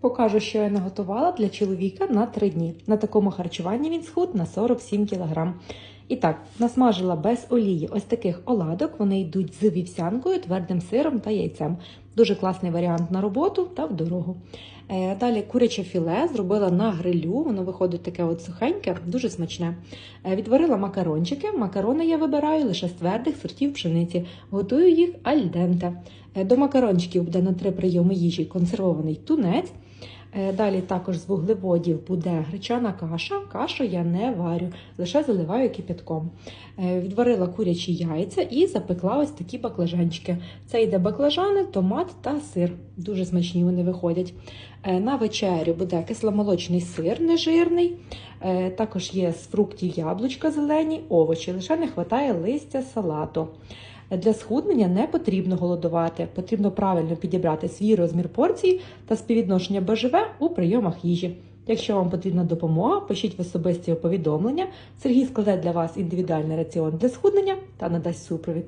Покажу, що я наготувала для чоловіка на 3 дні. На такому харчуванні він схуд на 47 кг. І так, насмажила без олії ось таких оладок. Вони йдуть з вівсянкою, твердим сиром та яйцем. Дуже класний варіант на роботу та в дорогу. Е, Далі куряче філе зробила на грилю. Воно виходить таке от сухеньке, дуже смачне. Е, Відварила макарончики. Макарони я вибираю лише з твердих сортів пшениці. Готую їх альденте. Е, До макарончиків буде на три прийоми їжі консервований тунець. Е, Далі також з вуглеводів буде гречана каша. Кашу я не варю, лише заливаю кипятком. Е, Відварила курячі яйця і запекла ось такі баклажанчики. Це йде баклажани, томат та сир. Дуже смачні вони виходять. Е, На вечерю буде кисломолочний сир нежирний. Також є з фруктів яблучка зелені, овочі. Лише не вистачає листя салату. Для схуднення не потрібно голодувати, потрібно правильно підібрати свій розмір порції та співвідношення БЖВ у прийомах їжі. Якщо вам потрібна допомога, пишіть в особисті повідомлення. Сергій складе для вас індивідуальний раціон для схуднення та надасть супровід.